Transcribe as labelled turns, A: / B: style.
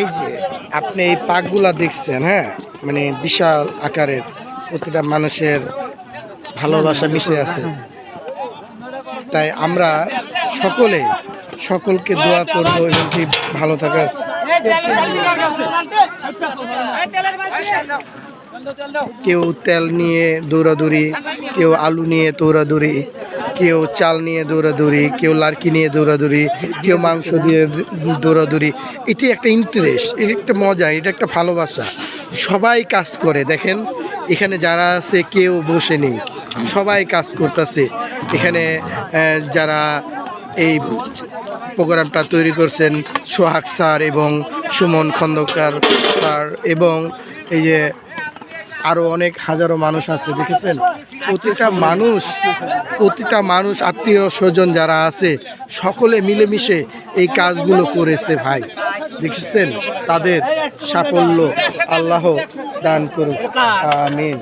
A: এই যে আপনি এই পাকগুলা দেখছেন হ্যাঁ? মানে বিশাল আকারের প্রতিটা মানুষের ভালোবাসা মিশে আছে। তাই আমরা সকলে সকলকে দোয়া করব এবং কি ভালো থাকার কেউ তেল নিয়ে দৌড়াদৌড়ি, কেউ আলু নিয়ে দৌড়াদৌড়ি কেউ চাল নিয়ে দৌড়াদৌড়ি, কেউ লার্কি নিয়ে দৌড়াদৌড়ি, কেউ মাংস দিয়ে দৌড়াদৌড়ি। এটি একটা ইন্টারেস্ট এটা একটা মজা, এটা একটা ভালোবাসা। সবাই কাজ করে, দেখেন, এখানে যারা আছে কেউ বসে নেই। সবাই কাজ করতেছে। এখানে যারা এই প্রোগ্রামটা তৈরি করছেন, সোহাগ স্যার এবং সুমন খন্দকার স্যার এবং এই যে আরও অনেক হাজারো মানুষ আছে, দেখেছেন? প্রতিটা মানুষ প্রতিটা মানুষ, আত্মীয় স্বজন যারা আছে, সকলে মিলেমিশে এই কাজগুলো করেছে ভাই। দেখেছেন? তাদের সাফল্য আল্লাহ দান করুক। আমিন।